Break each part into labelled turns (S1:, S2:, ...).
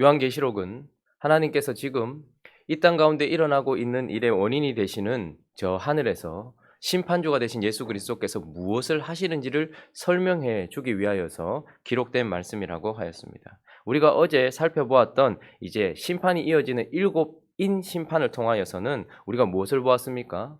S1: 요한계시록은 하나님께서 지금 이 땅 가운데 일어나고 있는 일의 원인이 되시는 저 하늘에서 심판주가 되신 예수 그리스도께서 무엇을 하시는지를 설명해 주기 위하여서 기록된 말씀이라고 하였습니다. 우리가 어제 살펴보았던 이제 심판이 이어지는 일곱 인 심판을 통하여서는 우리가 무엇을 보았습니까?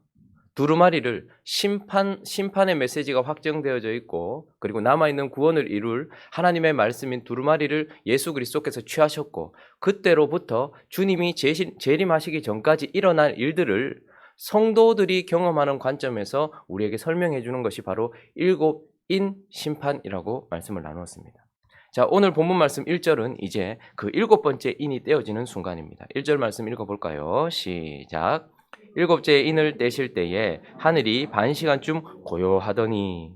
S1: 두루마리를 심판 심판의 메시지가 확정되어져 있고 그리고 남아 있는 구원을 이룰 하나님의 말씀인 두루마리를 예수 그리스도께서 취하셨고 그때로부터 주님이 재신- 재림하시기 전까지 일어날 일들을 성도들이 경험하는 관점에서 우리에게 설명해 주는 것이 바로 일곱 인 심판이라고 말씀을 나누었습니다. 자, 오늘 본문 말씀 1절은 이제 그 일곱 번째 인이 떼어지는 순간입니다. 1절 말씀 읽어 볼까요? 시작. 일곱째 인을 떼실 때에 하늘이 반 시간쯤 고요하더니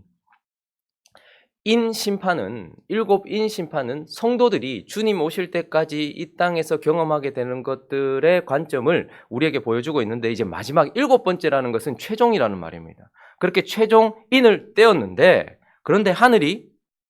S1: 인 심판은 일곱 인 심판은 성도들이 주님 오실 때까지 이 땅에서 경험하게 되는 것들의 관점을 우리에게 보여주고 있는데 이제 마지막 일곱 번째라는 것은 최종이라는 말입니다. 그렇게 최종 인을 떼었는데 그런데 하늘이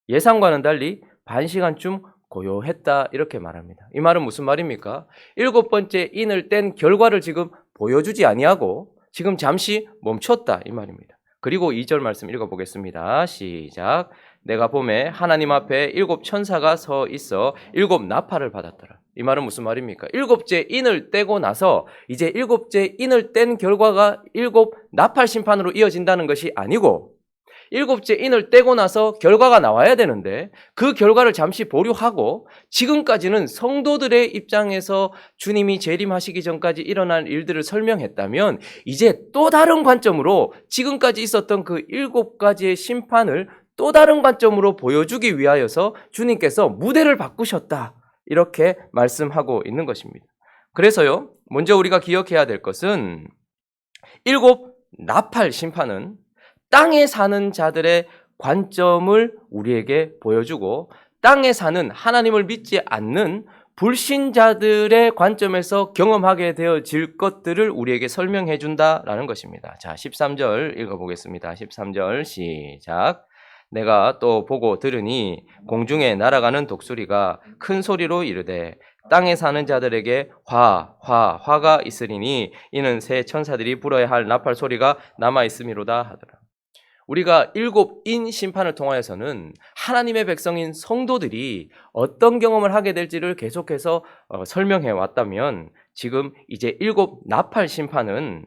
S1: 예상과는 달리 반 시간쯤 고요했다 이렇게 말합니다. 이 말은 무슨 말입니까? 일곱 번째 인을 뗀 결과를 지금 보여주지 아니하고 지금 잠시 멈췄다 이 말입니다. 그리고 2절 말씀 읽어 보겠습니다. 시작. 내가 봄에 하나님 앞에 일곱 천사가 서 있어 일곱 나팔을 받았더라. 이 말은 무슨 말입니까? 일곱째 인을 떼고 나서 이제 일곱째 인을 뗀 결과가 일곱 나팔 심판으로 이어진다는 것이 아니고 일곱째 인을 떼고 나서 결과가 나와야 되는데 그 결과를 잠시 보류하고 지금까지는 성도들의 입장에서 주님이 재림하시기 전까지 일어날 일들을 설명했다면 이제 또 다른 관점으로 지금까지 있었던 그 일곱 가지의 심판을 또 다른 관점으로 보여주기 위하여서 주님께서 무대를 바꾸셨다. 이렇게 말씀하고 있는 것입니다. 그래서요, 먼저 우리가 기억해야 될 것은 일곱 나팔 심판은 땅에 사는 자들의 관점을 우리에게 보여주고 땅에 사는 하나님을 믿지 않는 불신자들의 관점에서 경험하게 되어질 것들을 우리에게 설명해 준다라는 것입니다. 자, 13절 읽어 보겠습니다. 13절 시작. 내가 또 보고 들으니 공중에 날아가는 독수리가 큰 소리로 이르되 땅에 사는 자들에게 화, 화, 화가 있으리니 이는 새 천사들이 불어야 할 나팔 소리가 남아 있음이로다 하더라. 우리가 일곱 인 심판을 통하여서는 하나님의 백성인 성도들이 어떤 경험을 하게 될지를 계속해서 어, 설명해 왔다면 지금 이제 일곱 나팔 심판은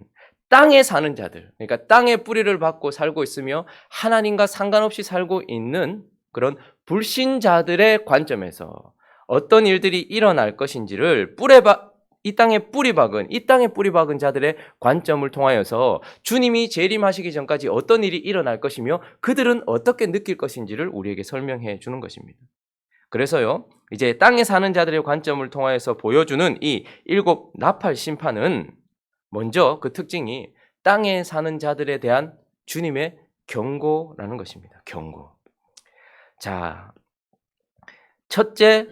S1: 땅에 사는 자들, 그러니까 땅에 뿌리를 받고 살고 있으며 하나님과 상관없이 살고 있는 그런 불신자들의 관점에서 어떤 일들이 일어날 것인지를 뿌리 박, 이 땅에 뿌리 박은 이 땅에 뿌리 박은 자들의 관점을 통하여서 주님이 재림하시기 전까지 어떤 일이 일어날 것이며 그들은 어떻게 느낄 것인지를 우리에게 설명해 주는 것입니다. 그래서요, 이제 땅에 사는 자들의 관점을 통하여서 보여주는 이 일곱 나팔 심판은 먼저 그 특징이 땅에 사는 자들에 대한 주님의 경고라는 것입니다. 경고. 자, 첫째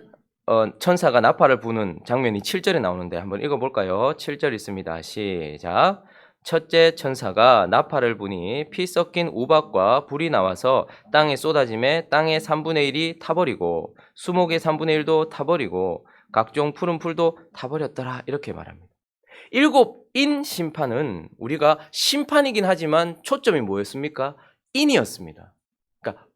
S1: 어, 천사가 나팔을 부는 장면이 7절에 나오는데 한번 읽어볼까요? 7절 있습니다. 시작. 첫째 천사가 나팔을 부니 피 섞인 우박과 불이 나와서 땅에 쏟아짐에 땅의 3분의 1이 타버리고 수목의 3분의 1도 타버리고 각종 푸른 풀도 타버렸더라 이렇게 말합니다. 일곱 인 심판은 우리가 심판이긴 하지만 초점이 뭐였습니까? 인이었습니다.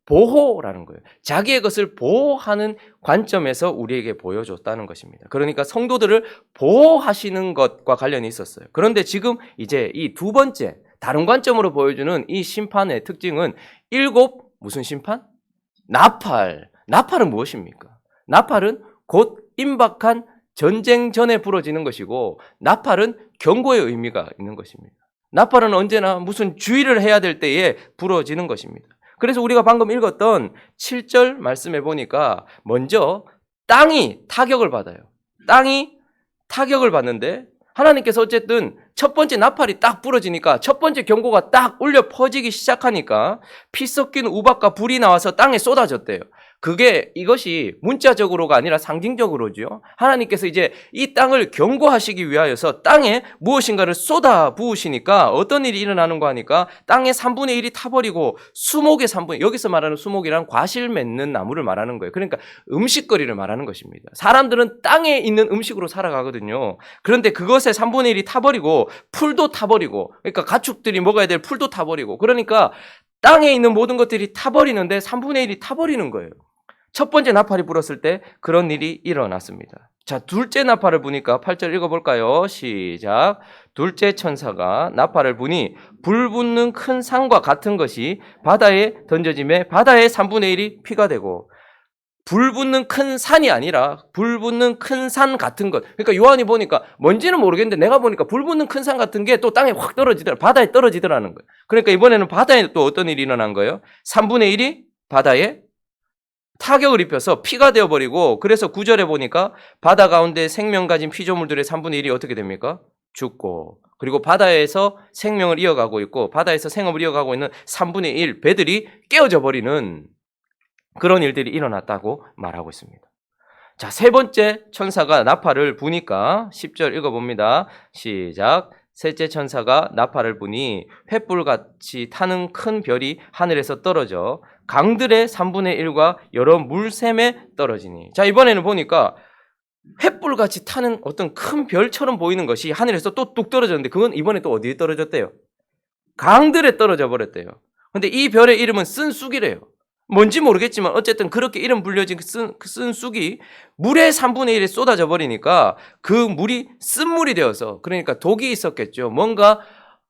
S1: 보호라는 거예요. 자기의 것을 보호하는 관점에서 우리에게 보여줬다는 것입니다. 그러니까 성도들을 보호하시는 것과 관련이 있었어요. 그런데 지금 이제 이 두 번째 다른 관점으로 보여주는 이 심판의 특징은 일곱 무슨 심판? 나팔. 나팔은 무엇입니까? 나팔은 곧 임박한 전쟁 전에 부러지는 것이고 나팔은 경고의 의미가 있는 것입니다. 나팔은 언제나 무슨 주의를 해야 될 때에 부러지는 것입니다. 그래서 우리가 방금 읽었던 7절 말씀해 보니까 먼저 땅이 타격을 받아요. 땅이 타격을 받는데 하나님께서 어쨌든 첫 번째 나팔이 딱 부러지니까 첫 번째 경고가 딱 울려 퍼지기 시작하니까 피 섞인 우박과 불이 나와서 땅에 쏟아졌대요. 그게 이것이 문자적으로가 아니라 상징적으로죠. 하나님께서 이제 이 땅을 경고하시기 위하여서 땅에 무엇인가를 쏟아 부으시니까 어떤 일이 일어나는 거 하니까 땅의 3분의 1이 타버리고 수목의 3분의 여기서 말하는 수목이란 과실 맺는 나무를 말하는 거예요. 그러니까 음식거리를 말하는 것입니다. 사람들은 땅에 있는 음식으로 살아가거든요. 그런데 그것의 3분의 1이 타버리고 풀도 타버리고 그러니까 가축들이 먹어야 될 풀도 타버리고 그러니까 땅에 있는 모든 것들이 타버리는데 3분의 1이 타버리는 거예요. 첫 번째 나팔이 불었을 때 그런 일이 일어났습니다. 자, 둘째 나팔을 부니까 8절 읽어볼까요? 시작. 둘째 천사가 나팔을 부니 불 붙는 큰 산과 같은 것이 바다에 던져짐에 바다의 3분의 1이 피가 되고 불 붙는 큰 산이 아니라 불 붙는 큰 산 같은 것. 그러니까 요한이 보니까 뭔지는 모르겠는데 내가 보니까 불 붙는 큰 산 같은 게 또 땅에 확 떨어지더라. 바다에 떨어지더라는 거예요. 그러니까 이번에는 바다에 또 어떤 일이 일어난 거예요? 3분의 1이 바다에 타격을 입혀서 피가 되어버리고 그래서 구절에 보니까 바다 가운데 생명 가진 피조물들의 3분의 1이 어떻게 됩니까? 죽고 그리고 바다에서 생명을 이어가고 있고 바다에서 생업을 이어가고 있는 3분의 1 배들이 깨어져 버리는 그런 일들이 일어났다고 말하고 있습니다. 자, 세 번째 천사가 나팔을 부니까 10절 읽어봅니다. 시작. 셋째 천사가 나팔을 부니 횃불같이 타는 큰 별이 하늘에서 떨어져 강들의 3분의 1과 여러 물샘에 떨어지니. 자, 이번에는 보니까 횃불같이 타는 어떤 큰 별처럼 보이는 것이 하늘에서 또 뚝 떨어졌는데 그건 이번에 또 어디에 떨어졌대요? 강들에 떨어져 버렸대요. 근데 이 별의 이름은 쓴쑥이래요. 뭔지 모르겠지만 어쨌든 그렇게 이름 불려진 그 쓴, 그 쓴쑥이 물의 3분의 1에 쏟아져 버리니까 그 물이 쓴물이 되어서 그러니까 독이 있었겠죠. 뭔가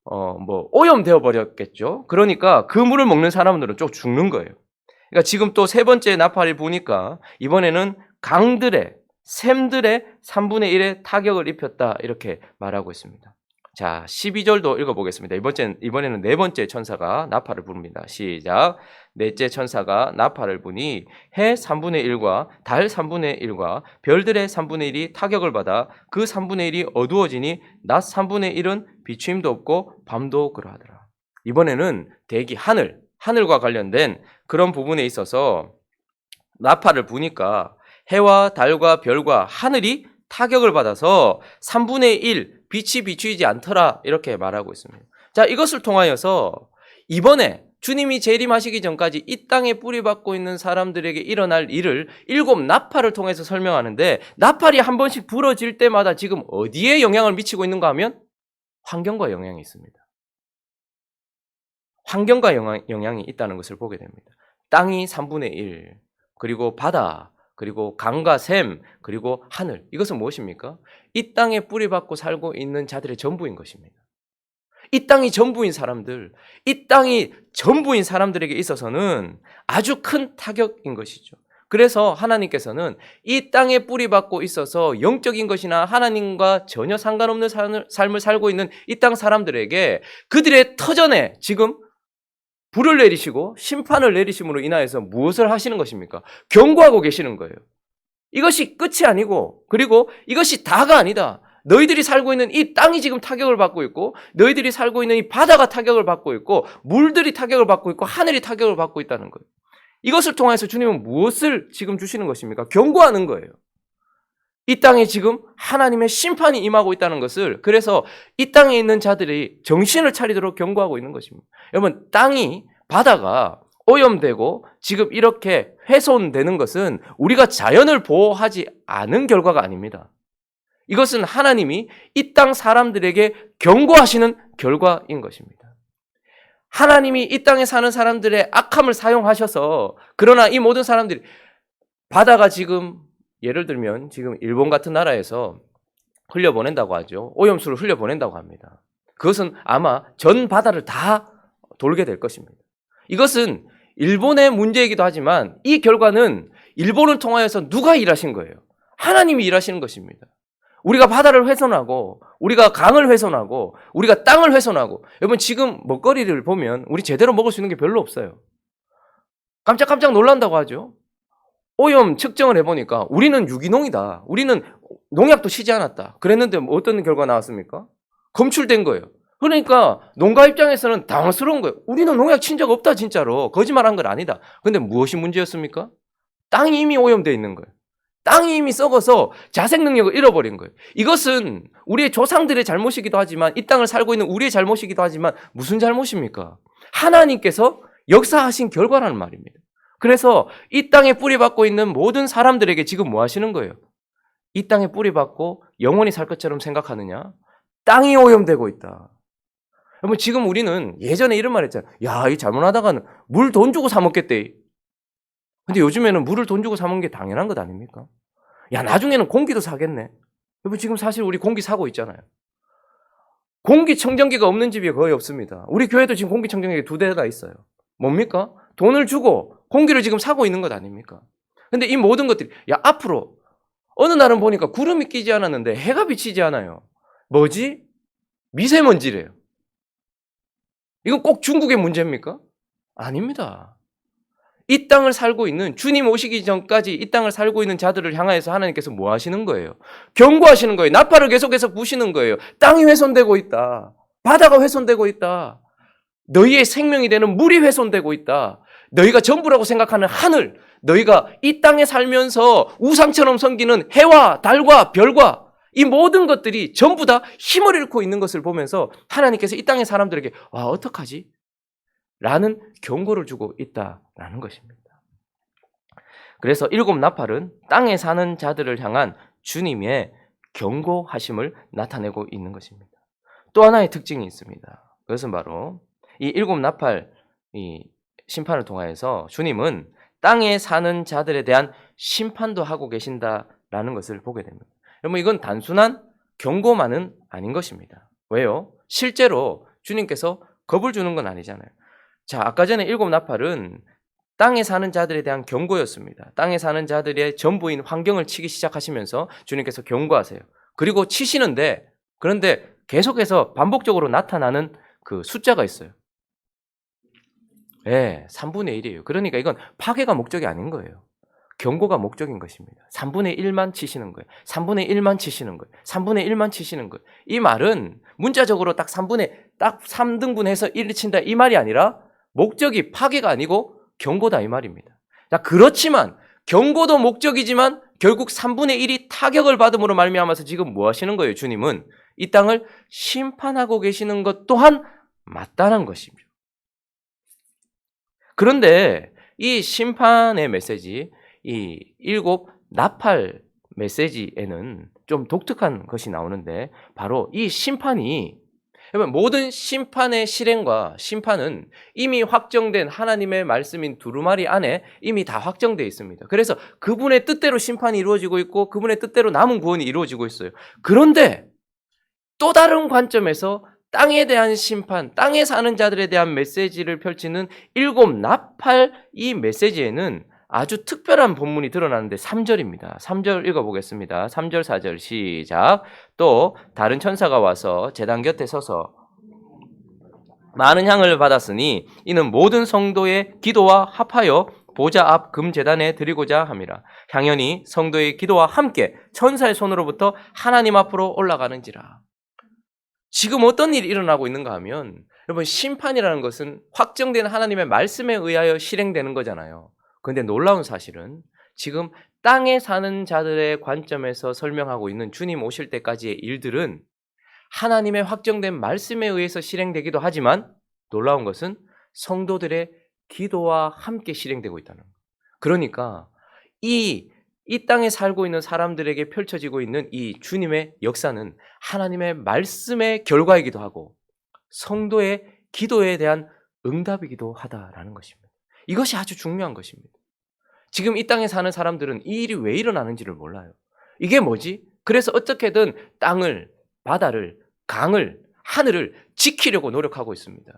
S1: 어 뭐 오염되어 버렸겠죠. 그러니까 그 물을 먹는 사람들은 쭉 죽는 거예요. 그러니까 지금 또 세 번째 나팔을 보니까 이번에는 강들의 샘들의 3분의 1의 타격을 입혔다 이렇게 말하고 있습니다. 자, 12절도 읽어보겠습니다. 이번째, 이번에는 네 번째 천사가 나팔을 부릅니다. 시작. 넷째 천사가 나팔을 부니 해 3분의 1과 달 3분의 1과 별들의 3분의 1이 타격을 받아 그 3분의 1이 어두워지니 낮 3분의 1은 비추임도 없고 밤도 그러하더라. 이번에는 대기 하늘, 하늘과 관련된 그런 부분에 있어서 나팔을 부니까 해와 달과 별과 하늘이 타격을 받아서 3분의 1 빛이 비추이지 않더라 이렇게 말하고 있습니다. 자 이것을 통하여서 이번에 주님이 재림하시기 전까지 이 땅에 뿌리박고 있는 사람들에게 일어날 일을 일곱 나팔을 통해서 설명하는데 나팔이 한 번씩 불어질 때마다 지금 어디에 영향을 미치고 있는가 하면 환경과 영향이 있습니다. 환경과 영향, 영향이 있다는 것을 보게 됩니다. 땅이 3분의 1, 그리고 바다, 그리고 강과 샘, 그리고 하늘. 이것은 무엇입니까? 이 땅에 뿌리박고 살고 있는 자들의 전부인 것입니다. 이 땅이 전부인 사람들, 이 땅이 전부인 사람들에게 있어서는 아주 큰 타격인 것이죠. 그래서 하나님께서는 이 땅에 뿌리박고 있어서 영적인 것이나 하나님과 전혀 상관없는 삶을, 살고 있는 이 땅 사람들에게 그들의 터전에 지금 불을 내리시고 심판을 내리심으로 인하여서 무엇을 하시는 것입니까? 경고하고 계시는 거예요. 이것이 끝이 아니고 그리고 이것이 다가 아니다. 너희들이 살고 있는 이 땅이 지금 타격을 받고 있고 너희들이 살고 있는 이 바다가 타격을 받고 있고 물들이 타격을 받고 있고 하늘이 타격을 받고 있다는 거예요. 이것을 통해서 주님은 무엇을 지금 주시는 것입니까? 경고하는 거예요. 이 땅에 지금 하나님의 심판이 임하고 있다는 것을 그래서 이 땅에 있는 자들이 정신을 차리도록 경고하고 있는 것입니다. 여러분 땅이 바다가 오염되고 지금 이렇게 훼손되는 것은 우리가 자연을 보호하지 않은 결과가 아닙니다. 이것은 하나님이 이 땅 사람들에게 경고하시는 결과인 것입니다. 하나님이 이 땅에 사는 사람들의 악함을 사용하셔서 그러나 이 모든 사람들이 바다가 지금 예를 들면 지금 일본 같은 나라에서 흘려보낸다고 하죠. 오염수를 흘려보낸다고 합니다. 그것은 아마 전 바다를 다 돌게 될 것입니다. 이것은 일본의 문제이기도 하지만 이 결과는 일본을 통하여서 누가 일하신 거예요? 하나님이 일하시는 것입니다. 우리가 바다를 훼손하고 우리가 강을 훼손하고 우리가 땅을 훼손하고 여러분 지금 먹거리를 보면 우리 제대로 먹을 수 있는 게 별로 없어요. 깜짝깜짝 놀란다고 하죠. 오염 측정을 해보니까 우리는 유기농이다. 우리는 농약도 치지 않았다. 그랬는데 뭐 어떤 결과 나왔습니까? 검출된 거예요. 그러니까 농가 입장에서는 당황스러운 거예요. 우리는 농약 친 적 없다 진짜로. 거짓말한 건 아니다. 근데 무엇이 문제였습니까? 땅이 이미 오염되어 있는 거예요. 땅이 이미 썩어서 자생 능력을 잃어버린 거예요. 이것은 우리의 조상들의 잘못이기도 하지만 이 땅을 살고 있는 우리의 잘못이기도 하지만 무슨 잘못입니까? 하나님께서 역사하신 결과라는 말입니다. 그래서 이 땅에 뿌리박고 있는 모든 사람들에게 지금 뭐 하시는 거예요? 이 땅에 뿌리박고 영원히 살 것처럼 생각하느냐? 땅이 오염되고 있다. 여러분 지금 우리는 예전에 이런 말 했잖아요. 야, 이 잘못하다가는 물 돈 주고 사 먹겠대. 근데 요즘에는 물을 돈 주고 사 먹는 게 당연한 것 아닙니까? 야, 나중에는 공기도 사겠네. 여러분 지금 사실 우리 공기 사고 있잖아요. 공기청정기가 없는 집이 거의 없습니다. 우리 교회도 지금 공기청정기 두 대가 있어요. 뭡니까? 돈을 주고 공기를 지금 사고 있는 것 아닙니까? 근데 이 모든 것들이 야 앞으로 어느 날은 보니까 구름이 끼지 않았는데 해가 비치지 않아요. 뭐지? 미세먼지래요. 이건 꼭 중국의 문제입니까? 아닙니다. 이 땅을 살고 있는 주님 오시기 전까지 이 땅을 살고 있는 자들을 향하여서 하나님께서 뭐 하시는 거예요? 경고하시는 거예요. 나팔을 계속해서 부시는 거예요. 땅이 훼손되고 있다. 바다가 훼손되고 있다. 너희의 생명이 되는 물이 훼손되고 있다. 너희가 전부라고 생각하는 하늘, 너희가 이 땅에 살면서 우상처럼 섬기는 해와 달과 별과 이 모든 것들이 전부 다 힘을 잃고 있는 것을 보면서 하나님께서 이 땅의 사람들에게 와 어떡하지? 라는 경고를 주고 있다라는 것입니다. 그래서 일곱 나팔은 땅에 사는 자들을 향한 주님의 경고하심을 나타내고 있는 것입니다. 또 하나의 특징이 있습니다. 그것은 바로 이 일곱 나팔 이 심판을 통하여서 주님은 땅에 사는 자들에 대한 심판도 하고 계신다라는 것을 보게 됩니다. 여러분 이건 단순한 경고만은 아닌 것입니다. 왜요? 실제로 주님께서 겁을 주는 건 아니잖아요. 자, 아까 전에 일곱 나팔은 땅에 사는 자들에 대한 경고였습니다. 땅에 사는 자들의 전부인 환경을 치기 시작하시면서 주님께서 경고하세요. 그리고 치시는데 그런데 계속해서 반복적으로 나타나는 그 숫자가 있어요. 예, 3분의 1이에요. 그러니까 이건 파괴가 목적이 아닌 거예요. 경고가 목적인 것입니다. 3분의 1만 치시는 거예요. 3분의 1만 치시는 거예요. 3분의 1만 치시는 거예요. 이 말은 문자적으로 딱 3분의 딱 3등분해서 1을 친다 이 말이 아니라 목적이 파괴가 아니고 경고다 이 말입니다. 자, 그렇지만 경고도 목적이지만 결국 3분의 1이 타격을 받음으로 말미암아서 지금 뭐 하시는 거예요? 주님은 이 땅을 심판하고 계시는 것 또한 맞다는 것입니다. 그런데 이 심판의 메시지, 이 일곱 나팔 메시지에는 좀 독특한 것이 나오는데 바로 이 심판이 모든 심판의 실행과 심판은 이미 확정된 하나님의 말씀인 두루마리 안에 이미 다 확정되어 있습니다. 그래서 그분의 뜻대로 심판이 이루어지고 있고 그분의 뜻대로 남은 구원이 이루어지고 있어요. 그런데 또 다른 관점에서 땅에 대한 심판, 땅에 사는 자들에 대한 메시지를 펼치는 일곱 나팔 이 메시지에는 아주 특별한 본문이 드러나는데 3절입니다. 3절 읽어보겠습니다. 3절, 4절 시작. 또 다른 천사가 와서 제단 곁에 서서 많은 향을 받았으니 이는 모든 성도의 기도와 합하여 보좌 앞 금재단에 드리고자 함이라. 향연이 성도의 기도와 함께 천사의 손으로부터 하나님 앞으로 올라가는지라. 지금 어떤 일이 일어나고 있는가 하면 여러분 심판이라는 것은 확정된 하나님의 말씀에 의하여 실행되는 거잖아요. 그런데 놀라운 사실은 지금 땅에 사는 자들의 관점에서 설명하고 있는 주님 오실 때까지의 일들은 하나님의 확정된 말씀에 의해서 실행되기도 하지만 놀라운 것은 성도들의 기도와 함께 실행되고 있다는 거예요. 그러니까 이, 이 땅에 살고 있는 사람들에게 펼쳐지고 있는 이 주님의 역사는 하나님의 말씀의 결과이기도 하고 성도의 기도에 대한 응답이기도 하다라는 것입니다. 이것이 아주 중요한 것입니다. 지금 이 땅에 사는 사람들은 이 일이 왜 일어나는지를 몰라요. 이게 뭐지? 그래서 어떻게든 땅을, 바다를, 강을, 하늘을 지키려고 노력하고 있습니다.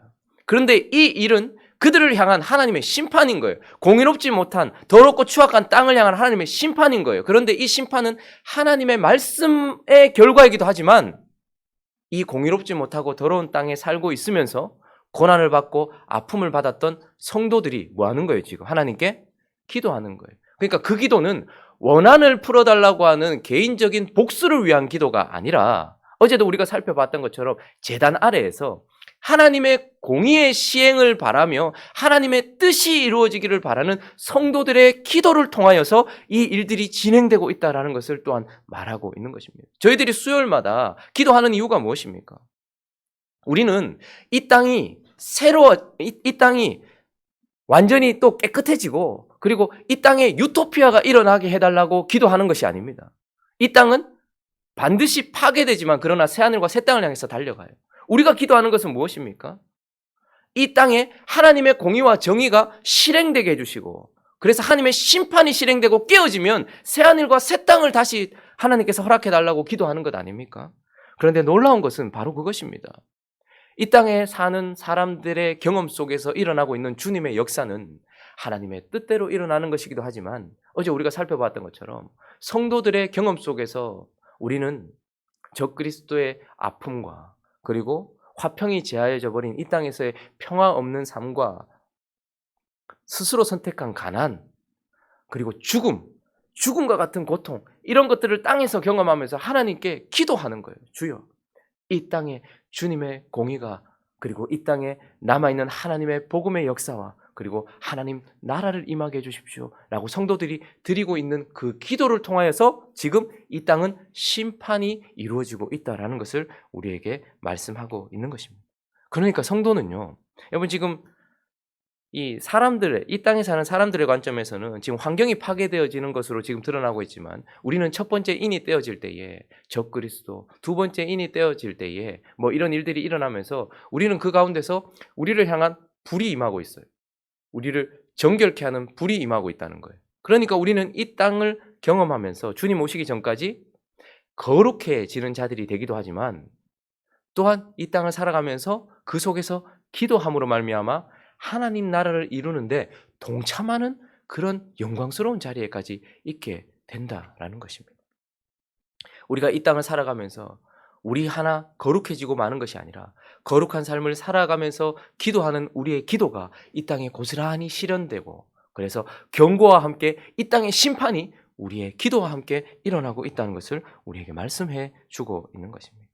S1: 그런데 이 일은 그들을 향한 하나님의 심판인 거예요. 공의롭지 못한 더럽고 추악한 땅을 향한 하나님의 심판인 거예요. 그런데 이 심판은 하나님의 말씀의 결과이기도 하지만 이 공의롭지 못하고 더러운 땅에 살고 있으면서 고난을 받고 아픔을 받았던 성도들이 뭐 하는 거예요, 지금? 하나님께 기도하는 거예요. 그러니까 그 기도는 원한을 풀어달라고 하는 개인적인 복수를 위한 기도가 아니라 어제도 우리가 살펴봤던 것처럼 재단 아래에서 하나님의 공의의 시행을 바라며 하나님의 뜻이 이루어지기를 바라는 성도들의 기도를 통하여서 이 일들이 진행되고 있다라는 것을 또한 말하고 있는 것입니다. 저희들이 수요일마다 기도하는 이유가 무엇입니까? 우리는 이 땅이 새로워 이, 이 땅이 완전히 또 깨끗해지고 그리고 이 땅에 유토피아가 일어나게 해달라고 기도하는 것이 아닙니다. 이 땅은 반드시 파괴되지만 그러나 새하늘과 새 땅을 향해서 달려가요. 우리가 기도하는 것은 무엇입니까? 이 땅에 하나님의 공의와 정의가 실행되게 해주시고 그래서 하나님의 심판이 실행되고 깨어지면 새하늘과 새 땅을 다시 하나님께서 허락해달라고 기도하는 것 아닙니까? 그런데 놀라운 것은 바로 그것입니다. 이 땅에 사는 사람들의 경험 속에서 일어나고 있는 주님의 역사는 하나님의 뜻대로 일어나는 것이기도 하지만 어제 우리가 살펴봤던 것처럼 성도들의 경험 속에서 우리는 적그리스도의 아픔과 그리고 화평이 제하여져 버린 이 땅에서의 평화 없는 삶과 스스로 선택한 가난 그리고 죽음, 죽음과 같은 고통 이런 것들을 땅에서 경험하면서 하나님께 기도하는 거예요. 주여, 이 땅에 주님의 공의가 그리고 이 땅에 남아있는 하나님의 복음의 역사와 그리고 하나님 나라를 임하게 해 주십시오. 라고 성도들이 드리고 있는 그 기도를 통하여서 지금 이 땅은 심판이 이루어지고 있다라는 것을 우리에게 말씀하고 있는 것입니다. 그러니까 성도는요, 여러분 지금 이 사람들의, 이 땅에 사는 사람들의 관점에서는 지금 환경이 파괴되어지는 것으로 지금 드러나고 있지만 우리는 첫 번째 인이 떼어질 때에 적 그리스도, 두 번째 인이 떼어질 때에 뭐 이런 일들이 일어나면서 우리는 그 가운데서 우리를 향한 불이 임하고 있어요. 우리를 정결케 하는 불이 임하고 있다는 거예요. 그러니까 우리는 이 땅을 경험하면서 주님 오시기 전까지 거룩해지는 자들이 되기도 하지만 또한 이 땅을 살아가면서 그 속에서 기도함으로 말미암아 하나님 나라를 이루는데 동참하는 그런 영광스러운 자리에까지 있게 된다라는 것입니다. 우리가 이 땅을 살아가면서 우리 하나 거룩해지고 마는 것이 아니라 거룩한 삶을 살아가면서 기도하는 우리의 기도가 이 땅에 고스란히 실현되고 그래서 경고와 함께 이 땅의 심판이 우리의 기도와 함께 일어나고 있다는 것을 우리에게 말씀해 주고 있는 것입니다.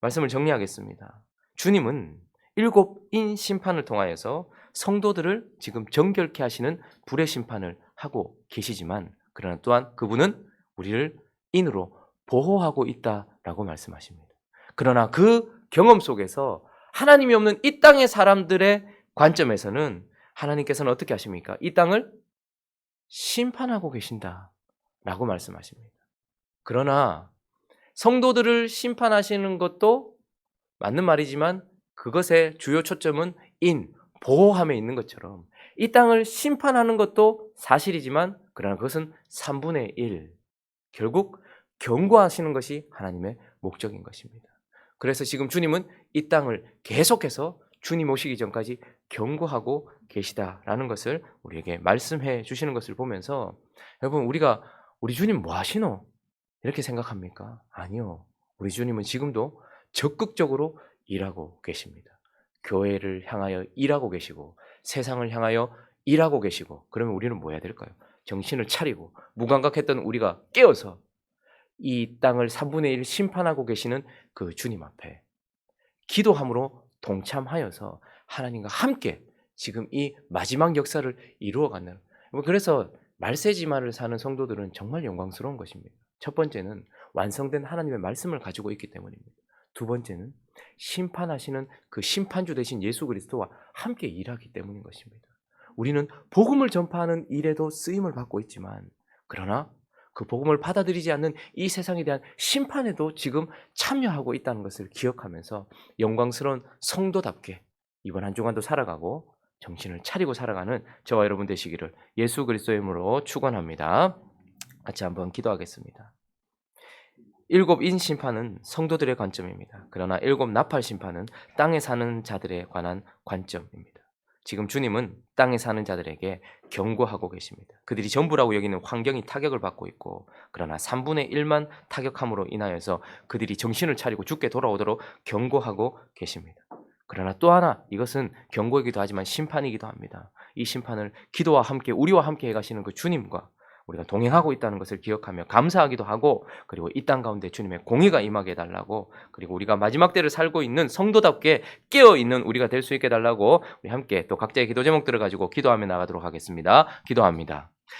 S1: 말씀을 정리하겠습니다. 주님은 일곱 인 심판을 통하여서 성도들을 지금 정결케 하시는 불의 심판을 하고 계시지만 그러나 또한 그분은 우리를 인으로 보호하고 있다 라고 말씀하십니다. 그러나 그 경험 속에서 하나님이 없는 이 땅의 사람들의 관점에서는 하나님께서는 어떻게 하십니까? 이 땅을 심판하고 계신다 라고 말씀하십니다. 그러나 성도들을 심판하시는 것도 맞는 말이지만 그것의 주요 초점은 인, 보호함에 있는 것처럼 이 땅을 심판하는 것도 사실이지만 그러나 그것은 3분의 1. 결국 경고하시는 것이 하나님의 목적인 것입니다. 그래서 지금 주님은 이 땅을 계속해서 주님 오시기 전까지 경고하고 계시다라는 것을 우리에게 말씀해 주시는 것을 보면서 여러분 우리가 우리 주님 뭐 하시노? 이렇게 생각합니까? 아니요. 우리 주님은 지금도 적극적으로 일하고 계십니다. 교회를 향하여 일하고 계시고 세상을 향하여 일하고 계시고 그러면 우리는 뭐 해야 될까요? 정신을 차리고 무감각했던 우리가 깨어서 이 땅을 3분의 1 심판하고 계시는 그 주님 앞에 기도함으로 동참하여서 하나님과 함께 지금 이 마지막 역사를 이루어가는 그래서 말세지마를 사는 성도들은 정말 영광스러운 것입니다. 첫 번째는 완성된 하나님의 말씀을 가지고 있기 때문입니다. 두 번째는 심판하시는 그 심판주 되신 예수 그리스도와 함께 일하기 때문인 것입니다. 우리는 복음을 전파하는 일에도 쓰임을 받고 있지만 그러나 그 복음을 받아들이지 않는 이 세상에 대한 심판에도 지금 참여하고 있다는 것을 기억하면서 영광스러운 성도답게 이번 한 주간도 살아가고 정신을 차리고 살아가는 저와 여러분 되시기를 예수 그리스도의 이름으로 축원합니다. 같이 한번 기도하겠습니다. 일곱 인 심판은 성도들의 관점입니다. 그러나 일곱 나팔 심판은 땅에 사는 자들에 관한 관점입니다. 지금 주님은 땅에 사는 자들에게 경고하고 계십니다. 그들이 전부라고 여기는 환경이 타격을 받고 있고 그러나 3분의 1만 타격함으로 인하여서 그들이 정신을 차리고 죽게 돌아오도록 경고하고 계십니다. 그러나 또 하나 이것은 경고이기도 하지만 심판이기도 합니다. 이 심판을 기도와 함께 우리와 함께 해 가시는 그 주님과 우리가 동행하고 있다는 것을 기억하며 감사하기도 하고 그리고 이 땅 가운데 주님의 공의가 임하게 해달라고 그리고 우리가 마지막 때를 살고 있는 성도답게 깨어 있는 우리가 될 수 있게 해달라고 우리 함께 또 각자의 기도 제목들을 가지고 기도하며 나가도록 하겠습니다. 기도합니다.